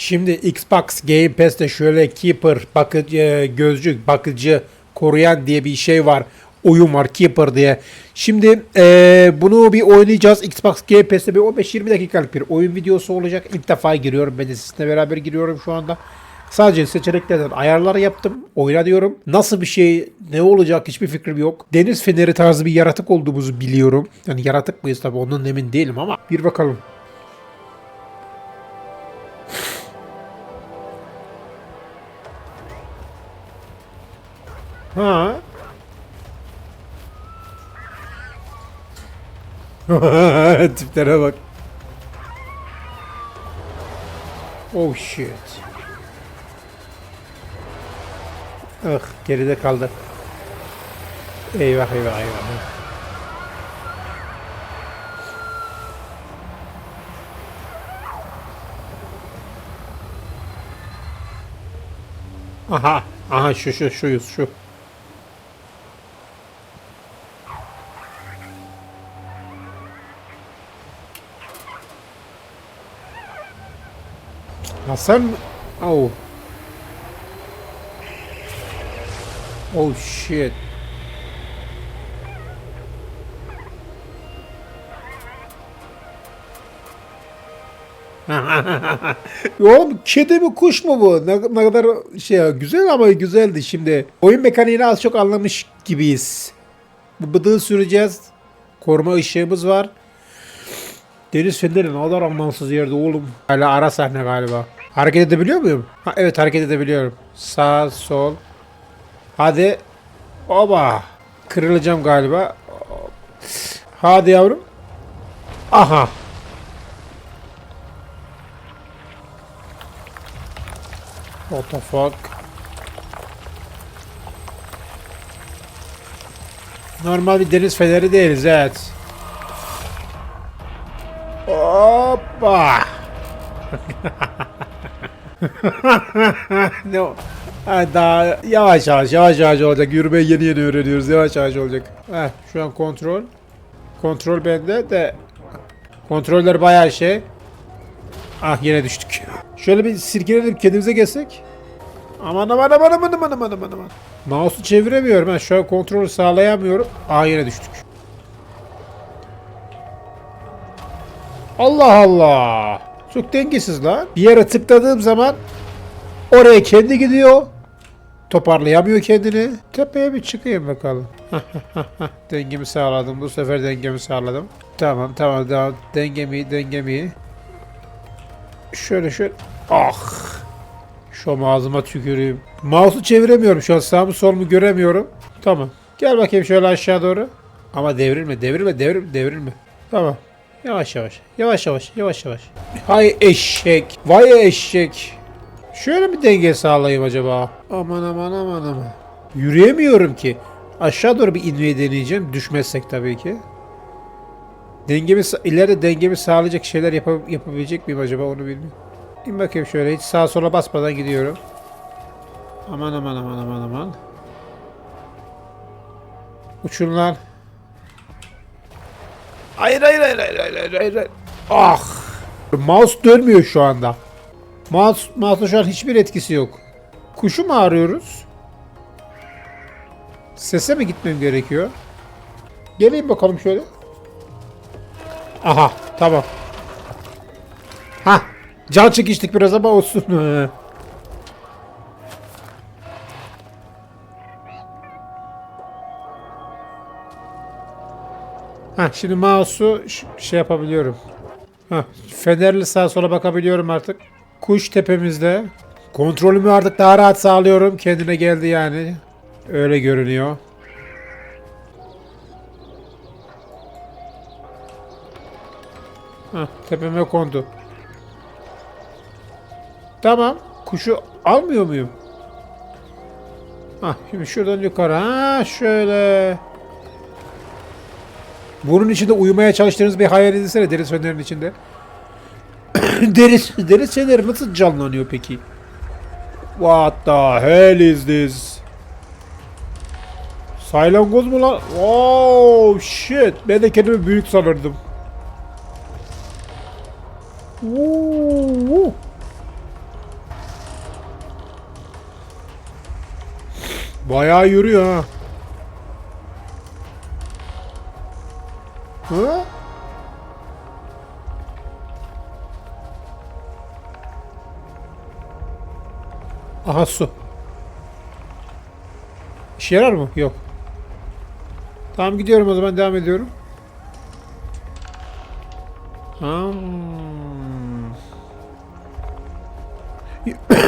Şimdi Xbox Game Pass'te şöyle Keeper, bakıcı, e, gözcü, bakıcı, koruyan diye bir şey var. Oyun var Keeper diye. Şimdi e, bunu bir oynayacağız. Xbox Game Pass'te bir 15-20 dakikalık bir oyun videosu olacak. İlk defa giriyorum. Ben de sizinle beraber giriyorum şu anda. Sadece seçeneklerden ayarlar yaptım. Oyna diyorum. Nasıl bir şey, ne olacak hiçbir fikrim yok. Deniz feneri tarzı bir yaratık olduğumuzu biliyorum. Yani yaratık mıyız tabii ondan emin değilim ama bir bakalım. Ha. Tiplere bak. Oh shit. Ah geride kaldı. Eyvah eyvah eyvah. Aha. Aha şu şu şuyuz şu. Hasan Oh. Oh shit. Oğlum kedi mi kuş mu bu? Ne, ne kadar şey güzel ama güzeldi şimdi. Oyun mekaniğini az çok anlamış gibiyiz. Bu bıdığı süreceğiz. Koruma ışığımız var. Deniz feneri ne kadar anlamsız yerde oğlum. Hala ara sahne galiba. Hareket edebiliyor muyum? Ha, evet hareket edebiliyorum. Sağ, sol. Hadi. Oba. Kırılacağım galiba. Hadi yavrum. Aha. What the fuck? Normal bir deniz feneri değiliz evet. Hoppa. ne o? Ha, daha yavaş yavaş yavaş yavaş olacak. Yürümeyi yeni yeni öğreniyoruz. Yavaş yavaş olacak. Heh, şu an kontrol. Kontrol bende de kontroller bayağı şey. Ah yine düştük. Şöyle bir sirkelenelim kendimize gelsek. Aman aman aman aman aman aman aman aman. Mouse'u çeviremiyorum. Ben şu an kontrolü sağlayamıyorum. Ah yine düştük. Allah Allah. Çok dengesiz lan. Bir yere tıkladığım zaman oraya kendi gidiyor. Toparlayamıyor kendini. Tepeye bir çıkayım bakalım. dengemi sağladım. Bu sefer dengemi sağladım. Tamam tamam tamam. Dengemi dengemi. Şöyle şöyle. Ah. Şu ağzıma tüküreyim. Mouse'u çeviremiyorum şu an. Sağ mı sol mu göremiyorum. Tamam. Gel bakayım şöyle aşağı doğru. Ama devrilme, devrilme, devrilme, devrilme. Tamam. Yavaş yavaş. Yavaş yavaş. Yavaş yavaş. Hay eşek. Vay eşek. Şöyle mi denge sağlayayım acaba? Aman aman aman aman. Yürüyemiyorum ki. Aşağı doğru bir inmeyi deneyeceğim. Düşmezsek tabii ki. Dengemi, ileride dengemi sağlayacak şeyler yapa- yapabilecek miyim acaba onu bilmiyorum. İn bakayım şöyle hiç sağa sola basmadan gidiyorum. Aman aman aman aman aman. Uçun lan. Hayır hayır hayır hayır hayır hayır hayır. Ah. Mouse dönmüyor şu anda. Mouse, mouse'un şu an hiçbir etkisi yok. Kuşu mu arıyoruz? Sese mi gitmem gerekiyor? Geleyim bakalım şöyle. Aha tamam. Ha can çekiştik biraz ama olsun. Ha şimdi mouse'u şey yapabiliyorum. Ha fenerli sağa sola bakabiliyorum artık. Kuş tepemizde. Kontrolümü artık daha rahat sağlıyorum. Kendine geldi yani. Öyle görünüyor. Ha tepeme kondu. Tamam. Kuşu almıyor muyum? Ha şimdi şuradan yukarı. Ha şöyle. Bunun içinde uyumaya çalıştığınız bir hayal edilsene deniz fenerinin içinde. deniz, deniz feneri nasıl canlanıyor peki? What the hell is this? Saylangoz mu lan? Oh shit. Ben de kendimi büyük sanırdım. Oo. Bayağı yürüyor ha. Hı? Aha su. İşe yarar mı? Yok. Tamam gidiyorum o zaman devam ediyorum. Hmm.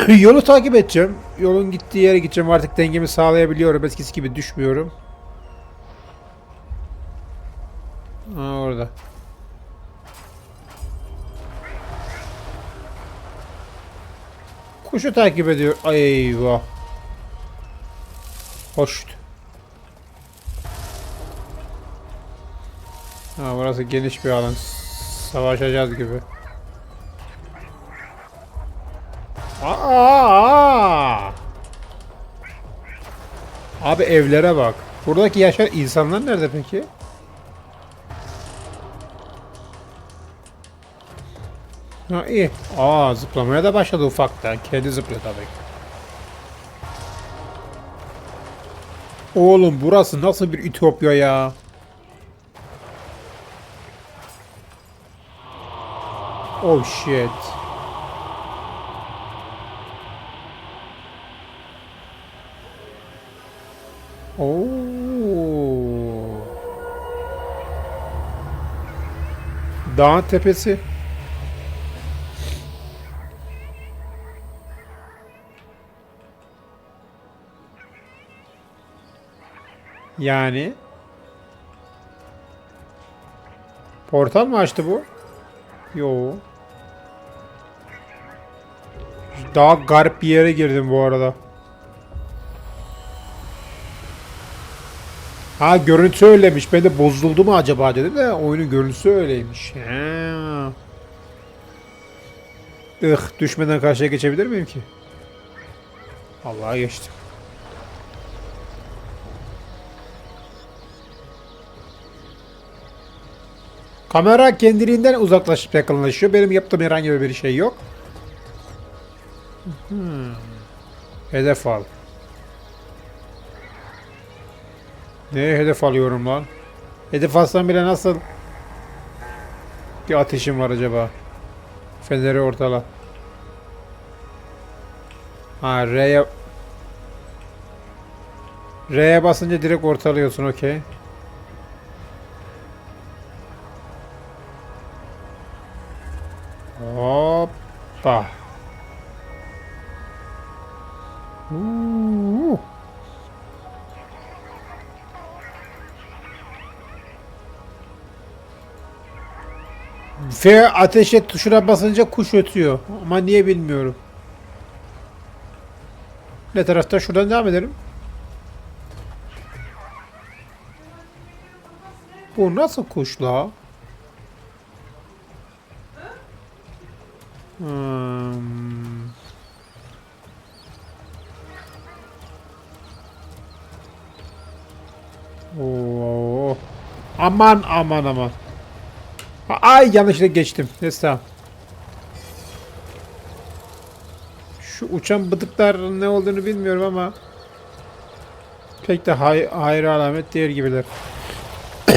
Yolu takip edeceğim. Yolun gittiği yere gideceğim. Artık dengemi sağlayabiliyorum. Eskisi gibi düşmüyorum. Kuşu takip ediyor. Eyvah. Hoş. Ha burası geniş bir alan. Savaşacağız gibi. Aa! Abi evlere bak. Buradaki yaşayan insanlar nerede peki? Ha iyi. Aa zıplamaya da başladı ufaktan. Kendi zıplıyor tabii. Oğlum burası nasıl bir ütopya ya? Oh shit. Oo. Dağın tepesi. Yani Portal mı açtı bu? Yo. Daha garip bir yere girdim bu arada. Ha görüntü öyleymiş. Ben de bozuldu mu acaba dedim de oyunun görüntüsü öyleymiş. Ha. Ih düşmeden karşıya geçebilir miyim ki? Allah'a geçtim. Kamera kendiliğinden uzaklaşıp yakınlaşıyor. Benim yaptığım herhangi bir şey yok. Hmm. Hedef al. Neye hedef alıyorum lan? Hedef alsam bile nasıl bir ateşim var acaba? Feneri ortala. Ha R'ye R'ye basınca direkt ortalıyorsun okey. Hoppa. Uuu. F ateş et tuşuna basınca kuş ötüyor. Ama niye bilmiyorum. Ne tarafta? Şuradan devam edelim. Bu nasıl kuş la? Aman aman aman. Ay yanlışlıkla geçtim. Neyse. Şu uçan bıdıklar ne olduğunu bilmiyorum ama pek de hay hayır alamet değil gibiler.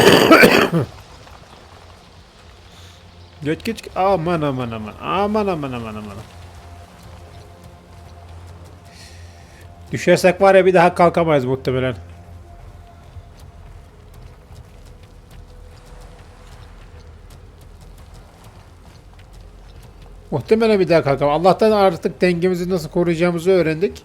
geç geç. Aman aman aman. Aman aman aman aman. Düşersek var ya bir daha kalkamayız muhtemelen. Muhtemelen bir daha kalkamam. Allah'tan artık dengemizi nasıl koruyacağımızı öğrendik.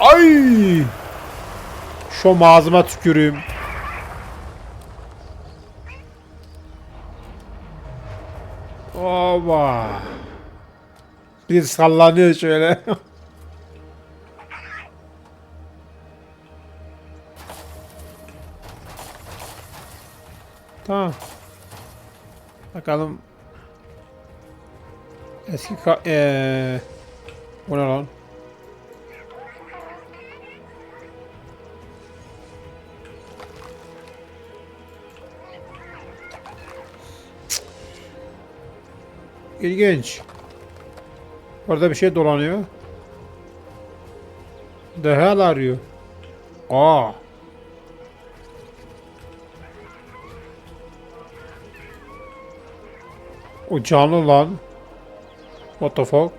Ay! Şu ağzıma tüküreyim. Oba. Bir sallanıyor şöyle. Tamam. Bakalım. Eski ka ee, o ne lan? İlginç. Orada bir şey dolanıyor. The hell arıyor. Aa. O canlı lan. What the fuck?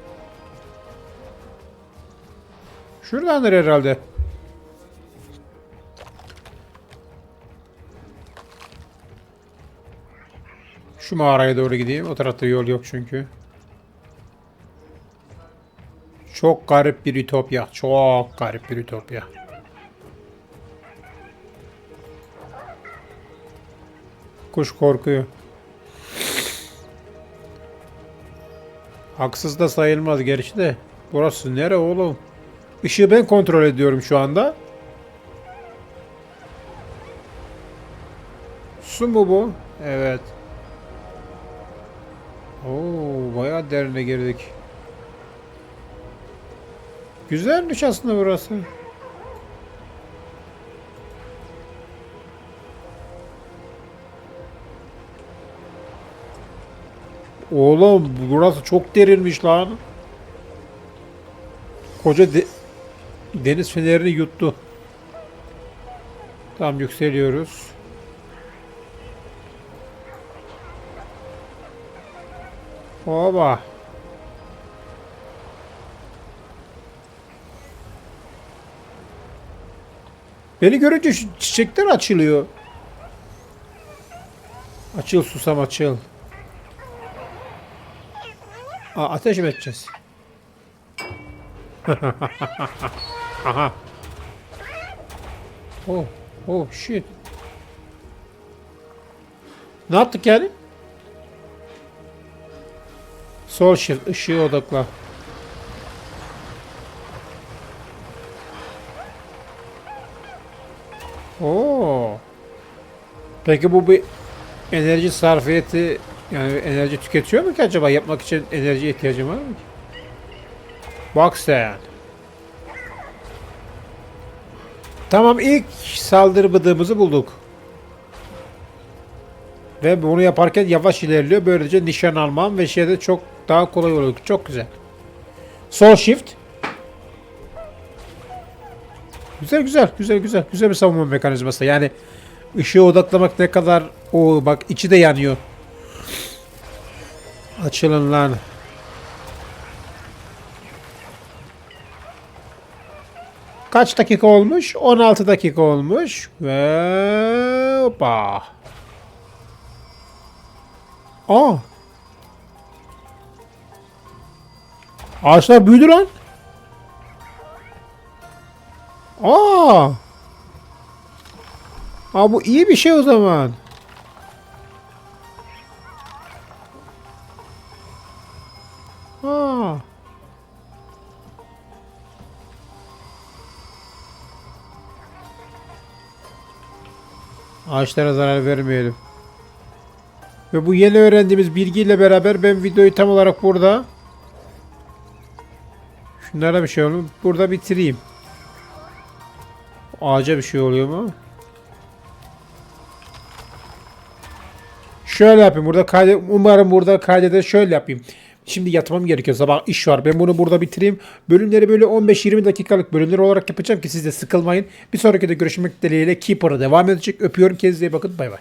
Şuradandır herhalde. Şu mağaraya doğru gideyim. O tarafta yol yok çünkü. Çok garip bir ütopya. Çok garip bir ütopya. Kuş korkuyor. Haksız da sayılmaz gerçi de. Burası nere oğlum? Işığı ben kontrol ediyorum şu anda. Su mu bu? Evet. Oo, bayağı derine girdik. Güzelmiş aslında burası. Oğlum burası çok derinmiş lan. Koca de- deniz fenerini yuttu. Tam yükseliyoruz. Oba. Beni görünce şu çiçekler açılıyor. Açıl susam açıl. Aa, ateş mi edeceğiz? Aha. Oh, oh shit. Ne yaptık yani? Sol shift ışığı odakla. Oo. Peki bu bir enerji sarfiyeti yani enerji tüketiyor mu ki acaba? Yapmak için enerji ihtiyacım var mı ki? Bak sen. Tamam ilk saldırı bıdığımızı bulduk. Ve bunu yaparken yavaş ilerliyor. Böylece nişan almam ve şeyde çok daha kolay oluyor. Çok güzel. Sol shift. Güzel güzel güzel güzel. Güzel bir savunma mekanizması. Yani ışığı odaklamak ne kadar o bak içi de yanıyor. Açılın lan. Kaç dakika olmuş? 16 dakika olmuş. Ve hoppa. Aa. Ağaçlar büyüdü lan. Aa. Aa bu iyi bir şey o zaman. Aa. Ağaçlara zarar vermeyelim. Ve bu yeni öğrendiğimiz bilgiyle beraber ben videoyu tam olarak burada Şunlara bir şey olur. Burada bitireyim. Ağaca bir şey oluyor mu? Şöyle yapayım. Burada kaydet umarım burada kaydede şöyle yapayım. Şimdi yatmam gerekiyor. Sabah iş var. Ben bunu burada bitireyim. Bölümleri böyle 15-20 dakikalık bölümler olarak yapacağım ki siz de sıkılmayın. Bir sonraki de görüşmek dileğiyle Keeper'a devam edecek. Öpüyorum. Kendinize iyi bakın. Bay bay.